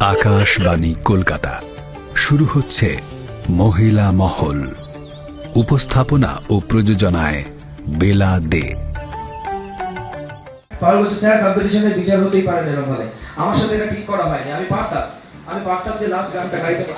আকাশবাণী কলকাতা। শুরু হচ্ছে মহিলা মহল। উপস্থাপনা ও প্রযোজনায় বেলা দে। পাল বলছে স্যার কম্পিটিশনের বিচার হতেই পারে না এরকম আমার সাথে এটা ঠিক করা হয়নি। আমি পারতাম। আমি পারতাম যে লাস্ট গানটা গাইতে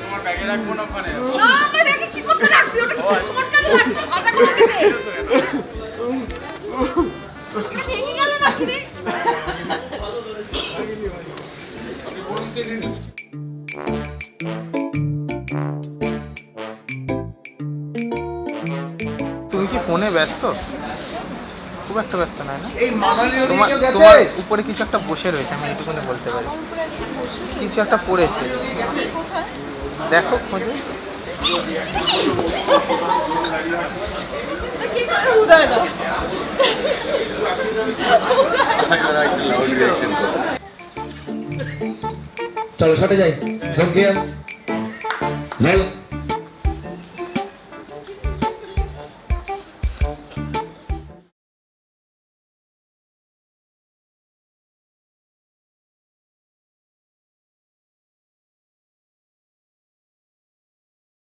তোমার ব্যাগে রাখব না ওখানে ফোনে ব্যস্ত? খুব একটা ব্যস্ত নয় না? তোমার তোমার উপরে কিছু একটা বসে রয়েছে আমি এইটুকুনি বলতে পারি। কিছু একটা পড়েছে। দেখো খোঁজে। চলো শটে যাই। যাই।